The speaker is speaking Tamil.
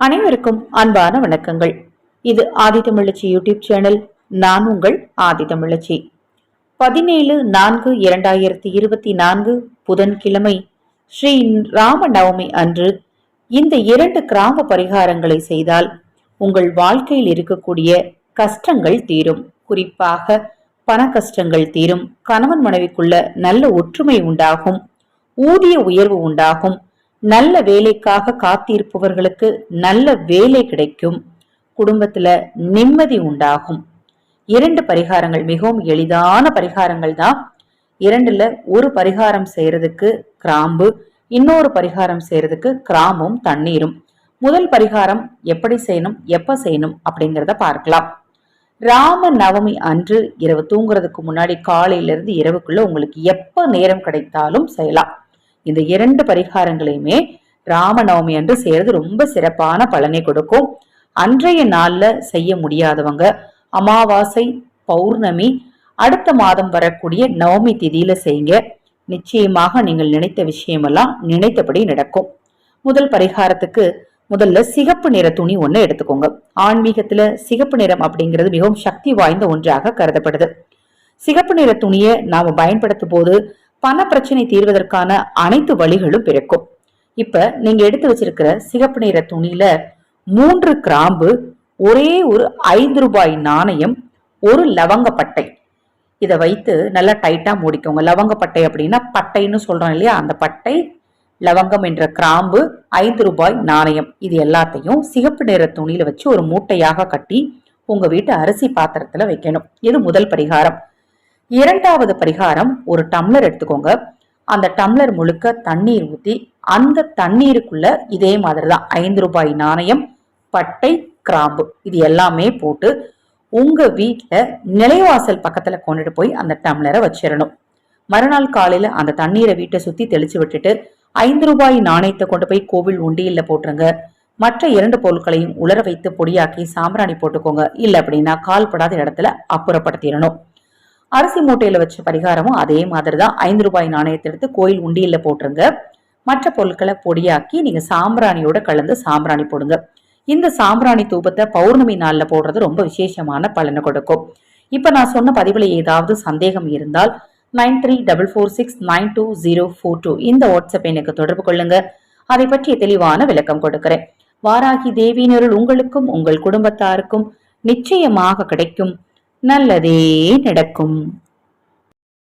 அனைவருக்கும் அன்பான வணக்கங்கள். இது ஆதித்தமிழச்சி யூடியூப் சேனல் நான் உங்கள் ஆதித்தமிழச்சி பதினேழு நான்கு இரண்டாயிரத்தி இருபத்தி நான்கு புதன்கிழமை ஸ்ரீ ராம நவமி அன்று இந்த இரண்டு கிராம பரிகாரங்களை செய்தால் உங்கள் வாழ்க்கையில் இருக்கக்கூடிய கஷ்டங்கள் தீரும். குறிப்பாக பண கஷ்டங்கள் தீரும். கணவன் மனைவிக்குள்ள நல்ல ஒற்றுமை உண்டாகும். ஊதிய உயர்வு உண்டாகும். நல்ல வேலைக்காக காத்திருப்பவர்களுக்கு நல்ல வேலை கிடைக்கும். குடும்பத்துல நிம்மதி உண்டாகும். இரண்டு பரிகாரங்கள் மிகவும் எளிதான பரிகாரங்கள் தான். இரண்டுல ஒரு பரிகாரம் செய்யறதுக்கு கிராம்பு இன்னொரு பரிகாரம் செய்யறதுக்கு கிராம்பும் தண்ணீரும். முதல் பரிகாரம் எப்படி செய்யணும் எப்ப செய்யணும் அப்படிங்கிறத பார்க்கலாம். ராம நவமி அன்று இரவு தூங்குறதுக்கு முன்னாடி காலையில இருந்து இரவுக்குள்ள உங்களுக்கு எப்ப நேரம் கிடைத்தாலும் செய்யலாம். இந்த இரண்டு பரிகாரங்களையுமே ராமநவமி அன்று செய்யறது ரொம்ப சிறப்பான பலனை கொடுக்கும். அன்றைய நாள்ல செய்ய முடியாதவங்க அமாவாசை பௌர்ணமி அடுத்த மாதம் வரக்கூடிய நவமி திதியில செய்யுங்க. நிச்சயமாக நீங்கள் நினைத்த விஷயமெல்லாம் நினைத்தபடி நடக்கும். முதல் பரிகாரத்துக்கு முதல்ல சிகப்பு நிற துணி ஒண்ணு எடுத்துக்கோங்க. ஆன்மீகத்துல சிகப்பு நிறம் அப்படிங்கிறது மிகவும் சக்தி வாய்ந்த ஒன்றாக கருதப்படுது. சிகப்பு நிற துணியை நாம பயன்படுத்தும் போது பண பிரச்சனை தீர்வதற்கான அனைத்து வழிகளும் பிறக்கும். இப்ப நீங்க எடுத்து வச்சிருக்கிற சிகப்பு நிற துணியில மூன்று கிராம்பு ஒரே ஒரு ஐந்து ரூபாய் நாணயம் ஒரு லவங்கப்பட்டை இதை வைத்து நல்லா டைட்டா மூடிக்கோங்க. லவங்கப்பட்டை அப்படின்னா பட்டைன்னு சொல்றோம் இல்லையா? அந்த பட்டை லவங்கம் என்ற கிராம்பு ஐந்து ரூபாய் நாணயம். இது எல்லாத்தையும் சிகப்பு நிற துணியில வச்சு ஒரு மூட்டையாக கட்டி உங்க வீட்டு அரிசி பாத்திரத்துல வைக்கணும். இது முதல் பரிகாரம். இரண்டாவது பரிகாரம் ஒரு டம்ளர் எடுத்துக்கோங்க. அந்த டம்ளர் முழுக்க தண்ணீர் ஊத்தி அந்த தண்ணீருக்குள்ள இதே மாதிரி தான் ஐந்து ரூபாய் நாணயம் பட்டை கிராம்பு இது எல்லாமே போட்டு உங்க வீட்டில் நிலைவாசல் பக்கத்துல கொண்டுட்டு போய் அந்த டம்ளரை வச்சிடணும். மறுநாள் காலையில அந்த தண்ணீரை வீட்டை சுத்தி தெளிச்சு விட்டுட்டு ஐந்து ரூபாய் நாணயத்தை கொண்டு போய் கோவில் உண்டியல்ல போட்டுருங்க. மற்ற இரண்டு பொருட்களையும் உலர வைத்து பொடியாக்கி சாம்பிராணி போட்டுக்கோங்க. இல்ல அப்படின்னா கால்படாத இடத்துல அப்புறப்படுத்திடணும். அரிசி மூட்டையில வச்ச பரிகாரமும் அதே மாதிரி தான் ஐந்து ரூபாய் நாணயத்தை எடுத்து கோயில் உண்டியல்ல போட்டுருங்க. மற்ற பொருட்களை பொடியாக்கி நீங்க சாம்பிராணியோட கலந்து சாம்பிராணி போடுங்க. இந்த சாம்பிராணி தூபத்தை பௌர்ணமி நாள்ல போடுறது ரொம்ப விசேஷமான பலனை கொடுக்கும். இப்போ நான் சொன்ன பதிவுல ஏதாவது சந்தேகம் இருந்தால் nine three double four six nine two zero four two இந்த வாட்ஸ்அப் எனக்கு தொடர்பு கொள்ளுங்க. அதை பற்றிய தெளிவான விளக்கம் கொடுக்கிறேன். வாராகி தேவியினருள் உங்களுக்கும் உங்கள் குடும்பத்தாருக்கும் நிச்சயமாக கிடைக்கும் நல்லதே நடக்கும்.